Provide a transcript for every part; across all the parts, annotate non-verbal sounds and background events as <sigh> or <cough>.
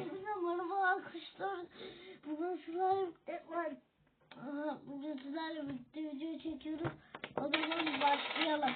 Hepinize merhaba arkadaşlar. Bugün sizlerle birlikte Bugün sizlerle birlikte video çekiyoruz. O zaman başlayalım.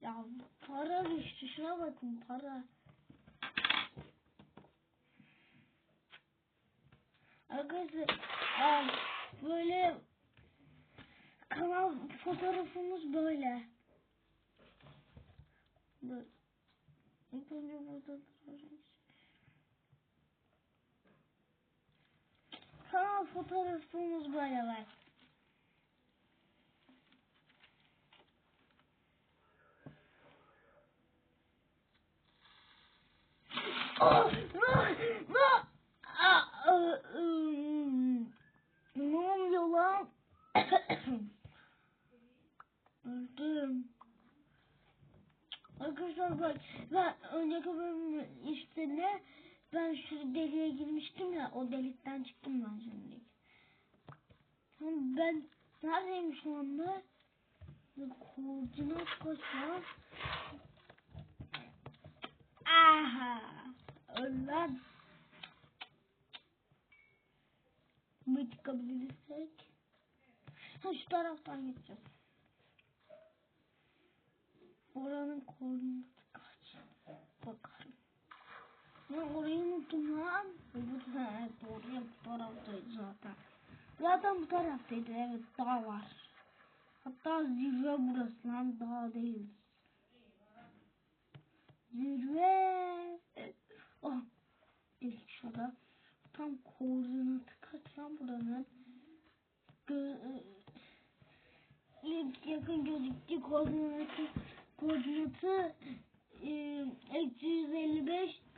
Ya para düştü. Şuna bakın para. Arkadaşlar böyle kanal fotoğrafımız böyle. Böyle. İlk önce burada. Kanal fotoğrafımız böyle var. Oh, no, no. Aa, ı, ım, Ne oluyor lan? Öldüm. Arkadaşlar bak ben önceki bölüm ben şu deliğe girmiştim ya o delikten çıktım ben şimdi. Tamam ben neredeyim şu anda? Koordinat kaç var? Aha! Ölen. Bir çıkabilirsek. Ha şu taraftan gideceğiz. Oranın koordinatı kaç? Bakalım. Ben orayı unuttum lan. Bu evet doğru ya bu taraftaydı zaten. Zaten bu taraftaydı evet dağ var. Hatta zirve burası lan dağ değil. Zirve. Oh. İlk şurada. Tam koordinatı kaç lan buranın? Gö ilk yakın gözüktü koordinatı koordinatı e, eksi 155 e,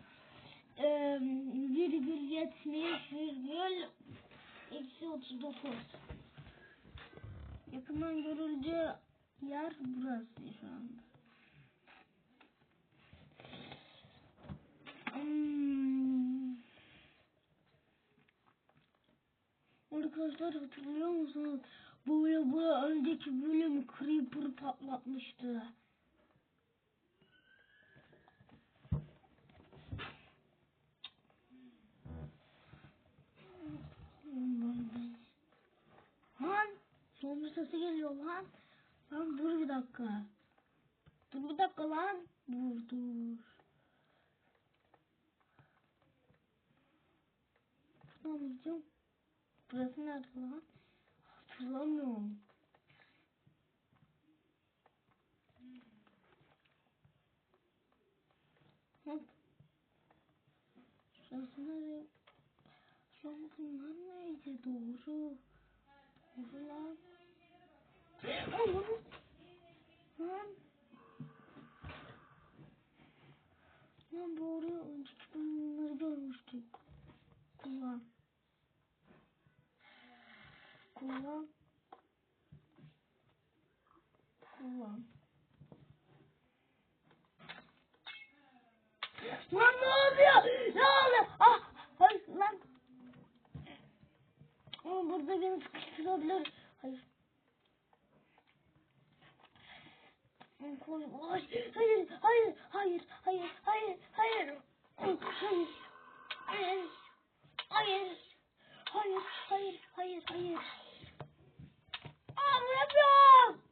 virgül 70 virgül eksi 39 yakından görüldüğü yer burası şu anda. Hmm. Arkadaşlar hatırlıyor musunuz? Böyle bu önceki bölüm Creeper patlatmıştı. Lan zombi sesi geliyor lan. Lan dur bir dakika. Dur bir dakika lan. Dur dur. Mı gideceğim? Burası nerede lan? Hatırlamıyorum. Hop. Şurası nereye? Şurası neydi? Doğru. Doğru lan. Lan doğru. Bunları görmüştük. Kullan. Kullan. Kullan. Lan ne oluyor? Ne oluyor? Ah! Hayır lan. Ama burada beni sıkıştırabilir. Hayır. Lan Koş, koş. Hayır, hayır, hayır, hayır, hayır, hayır. Hayır. Hayır. Hayır. Hayır, hayır, hayır, hayır. Aa, ne yapıyorum?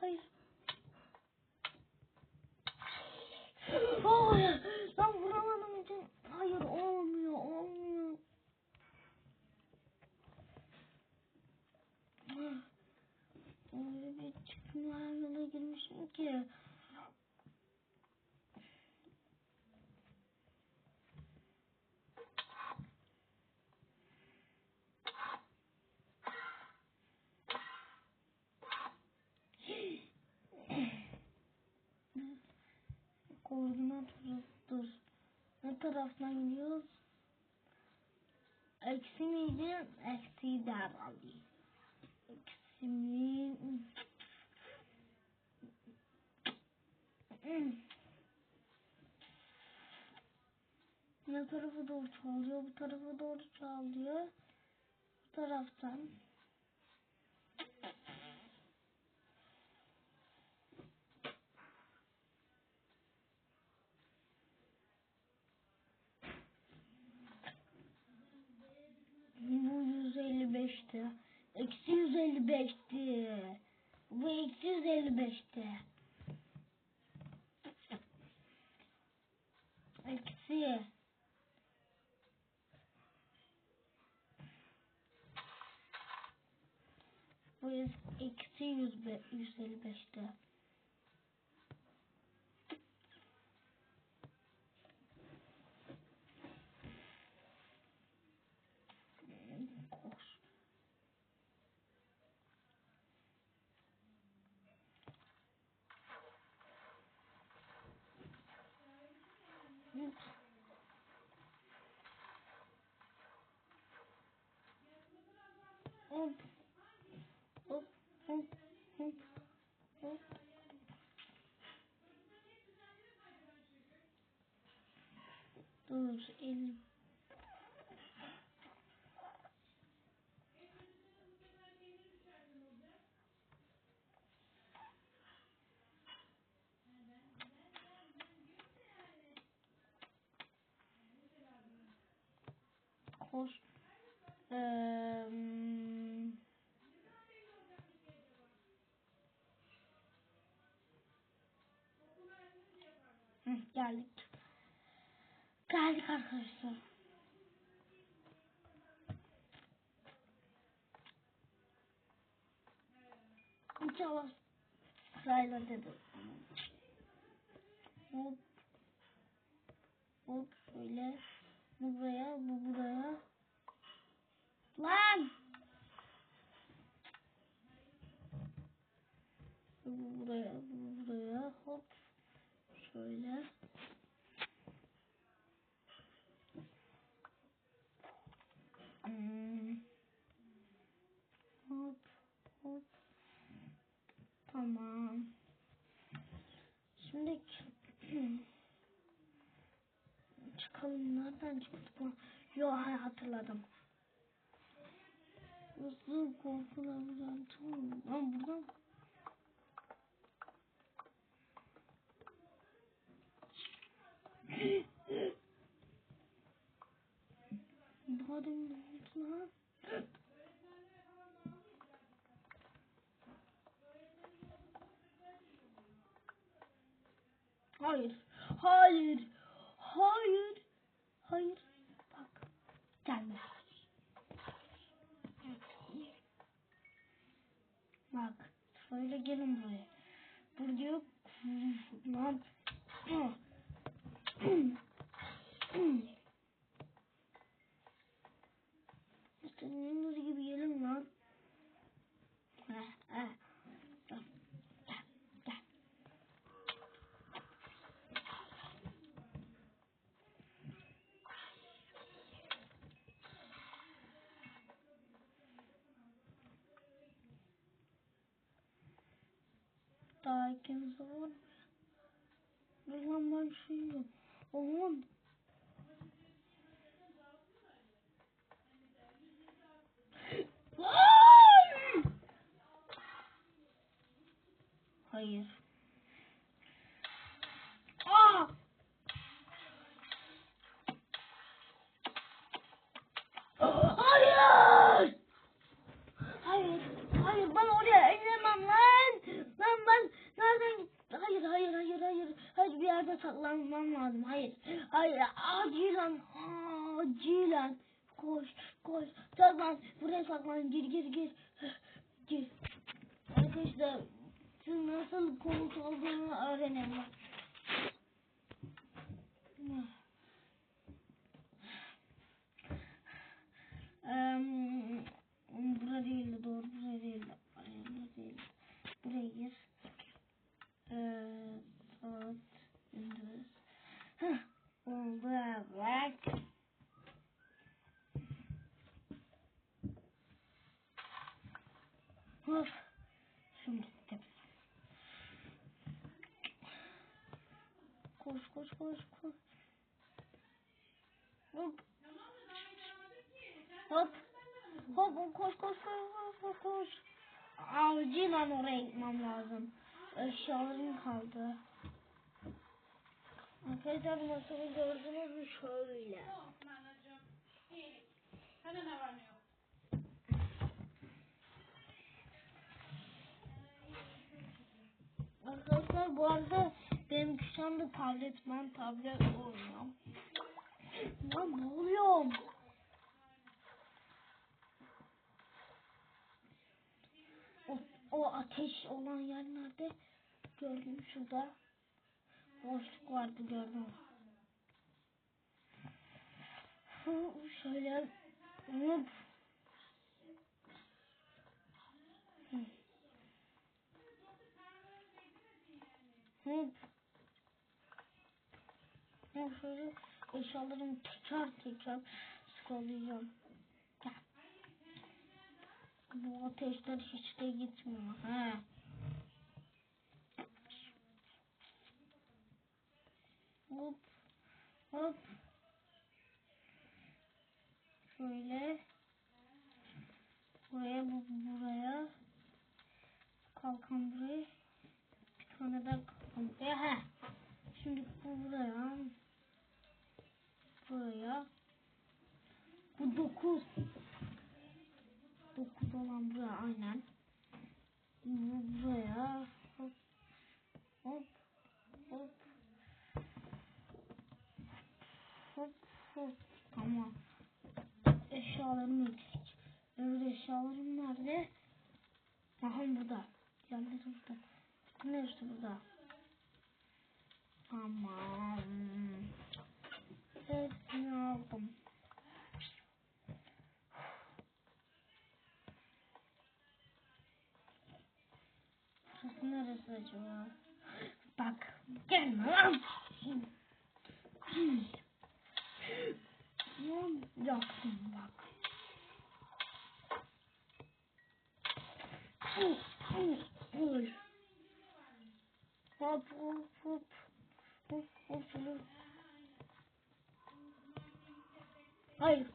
Hayır. Hayır. Ben vuramadım için. Hayır, olmuyor, olmuyor. Öyle bir çıkma yola girmişim ki. Koordinat burasıdır. Ne taraftan gidiyoruz? Eksi miydi? Eksi herhalde. Eksi mi? Hmm. Ne tarafa doğru çoğalıyor, bu tarafa doğru çoğalıyor. Bu taraftan. Bu 155'ti. Eksi 155'ti. Bu eksi 155'ti. Eksi. Bu eksi 100 155'ti. Koş. Ups. Hop. Hop. Hop. Hop. Hop. Dur elim. Koş. Eee, Hı, geldik. Geldik arkadaşlar. İnşallah sırayla dedim. Hop. Hop şöyle. Bu buraya, bu buraya. Lan! Bu buraya, bu buraya. Hop. Şöyle. Hmm. Hop, hop. Tamam. Şimdi <clears throat> çıkalım. Nereden çıktık? bu? Yo hay hatırladım. Nasıl korkularımdan tamam. Lan buradan Ne oldu lan? Hayır. Hayır. Hayır. Hayır. Bak. Gelme. Bak. Şöyle gelin buraya. Buraya lan. İstediğiniz gibi gelin lan. Daha ikimiz var mı? Dur lan ben şey yok. Oğlum. Lan! Hayır. Aa! Hayır! Hayır, hayır ben oraya inemem lan. Lan ben nereden Hayır, hayır, hayır, hayır. Hayır bir yerde saklanmam lazım. Hayır, hayır. Acilen, acilen. Koş, koş. Saklan, buraya saklan. Gir, gir, gir. <sighs> Gir. Arkadaşlar, siz nasıl komut olduğunu öğrenelim. <sighs> Eee Bura değil de doğru buraya değil de. Ay, Buraya değil. Buraya gir. Eee saat. Heh. Oldu bak. Of. Şimdi tepsi. Koş koş koş koş. Hop. Hop. Hop koş koş koş koş koş. Acilen oraya gitmem lazım. Eşyalarım kaldı. Arkadaşlar masamı gördünüz mü şöyle. Sana ne var ne yok? Arkadaşlar bu arada benim şu anda tablet ben tablet oynuyorum. Lan oluyor? O, o ateş olan yer nerede? Gördüm şurada. Boşluk vardı gördüm. Şöyle hop. Hı. Ben şöyle eşyalarımı tekrar tekrar sıralayacağım. Bu ateşler hiç de gitmiyor. He. Hop. Hop. Şöyle. Buraya bu buraya. Kalkan buraya. Bir tane daha kalkan buraya. He. Şimdi bu buraya. Buraya. Bu dokuz. Dokuz olan buraya aynen. Bu buraya. Hop. Hop. Hop. Hop. Hop. Tamam. Eşyalarım eksik. Öbür eşyalarım nerede? Aha burada. Yerleri burada. Neresi burada? Tamam. Hepsini aldım. Burası neresi acaba? Bak. Gelme. Lan yaktım bak. Uf, uf, uf. Hop hop hop. Hop hop hop. Hayır.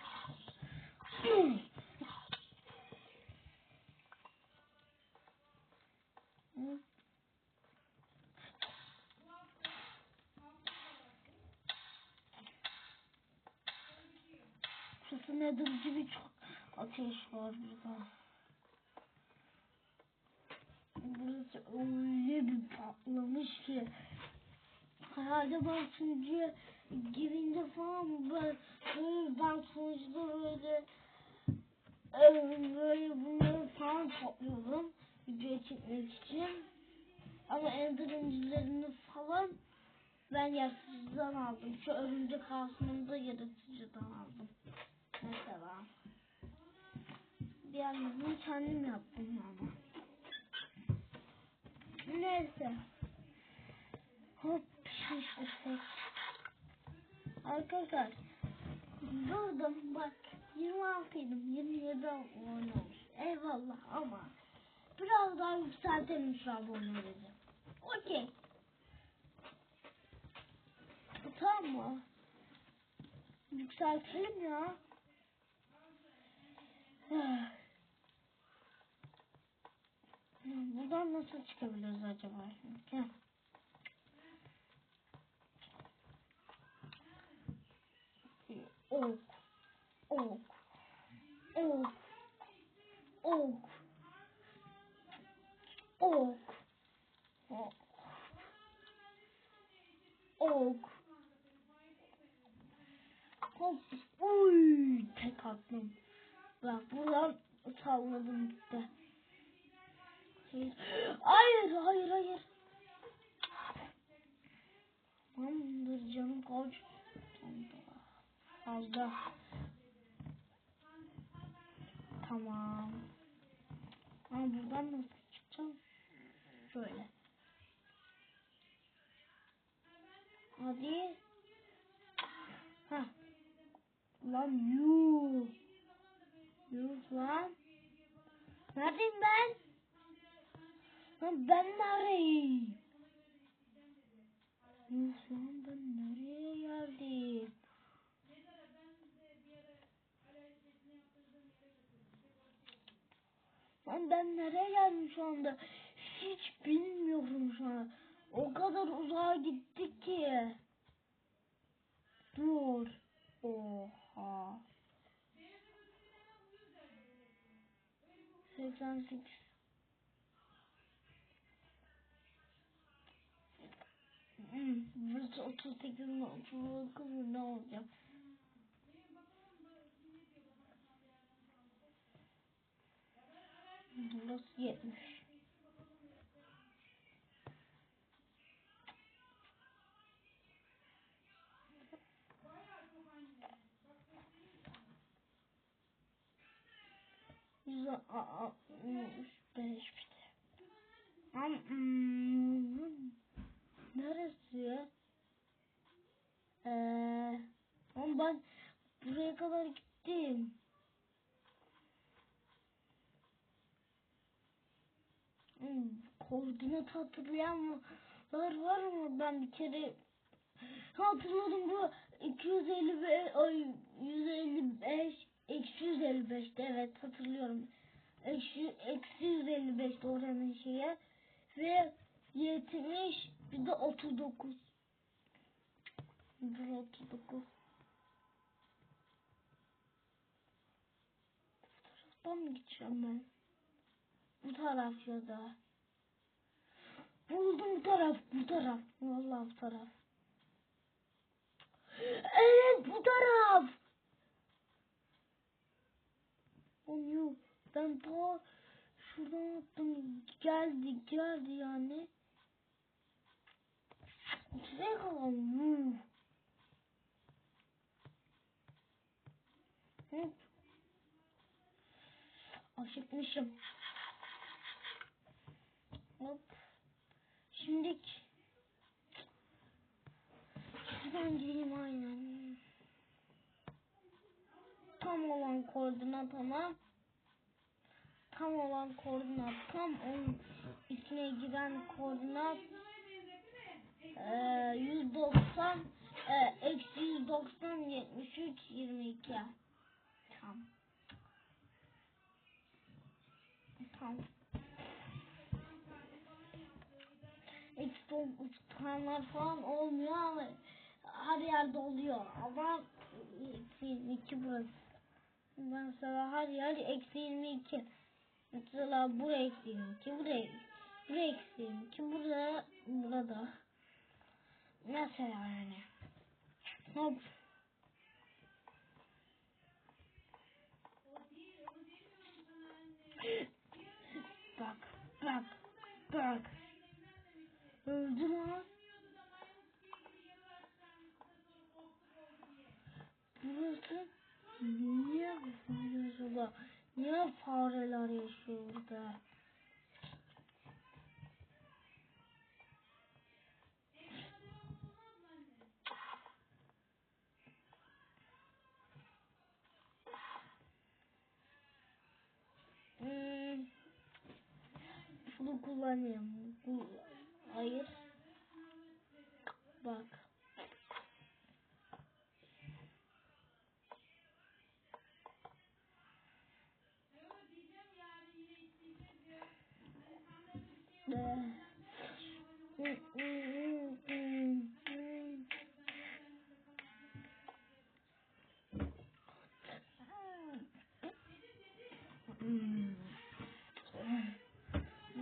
Patlamış ki herhalde ben sunucuya girince falan böyle ben sunucuda böyle böyle bunları falan topluyordum video çekmek için ama endirimcilerini falan ben yaratıcıdan aldım. Şu örümcek ağasını da yaratıcıdan aldım. Mesela. Diğerlerini kendim yaptım ama. Neyse. Hop şişmiştik. Arkadaşlar durdum bak 26 idim 27 abone olmuş. Eyvallah ama biraz daha yükseltelim şu aboneleri. Okey. Tamam mı? Yükseltelim ya. Buradan nasıl çıkabiliriz acaba? Gel. Ok. Ok. Ok. Ok. Ok. Ok. Hop. Uy, tek attım. Bak buradan salladım gitti. Hayır. Hayır, hayır. Tamamdır canım koç. Tamam. Ama buradan nasıl çıkacağım? Şöyle. Hadi. Ha. Lan yuh. Yuh lan. Neredeyim ben? Lan ben neredeyim? Yuh lan ben nereye geldim? Lan ben nereye geldim şu anda? Hiç bilmiyorum şu an. O kadar uzağa gittik ki. Dur. Oha. 88. Burası 38 mi 39 mu ne olacak? Burası 70. Yüz altmış beş bir de. Am, hmm, neresi? Eee, ama ben buraya kadar gittim. Koordinat hatırlayanlar var mı? Ben bir kere hatırladım bu 255 ay 155 eksi 155'ti evet hatırlıyorum. Eksi, eksi 155 oranın şeye ve 70 bir de 39. Bir 39. Bu taraftan mı gideceğim ben? Bu taraf ya da. Buldum bu taraf, bu taraf. Vallahi bu taraf. Evet bu taraf. Onu ben ta şuradan attım. Geldi, geldi yani. Şuraya kalalım. Hop. Aşıkmışım. Hop. Şimdi şuradan gireyim aynen. Tam olan koordinat ama. Tam olan koordinat tam onun içine giren koordinat eee 190 eee, eksi 190 73 22 tam. Tam eksi 90'lar falan olmuyor ama her yerde oluyor. Ama eksi 22 burası. Mesela her yer eksi 22 mesela buraya eksi 22 buraya buraya eksi 22 burada burada. Mesela yani. Hop. Bak bak bak öldü lan burası niye burada niye fareler yaşıyor burada Hmm. Şunu kullanayım. Bu hayır. Bak.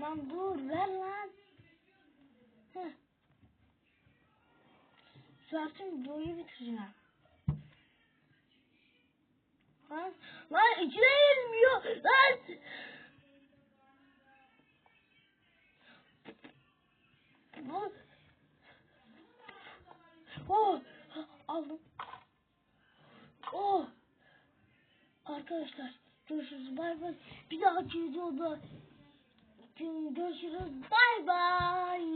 Lan dur ver lan. Zaten videoyu bitireceğim. Lan, lan içine girmiyor. Lan. Bu. Oh. Aldım. Oh. Arkadaşlar görüşürüz. Bay bay. Bir dahaki videoda görüşürüz. Bay bay.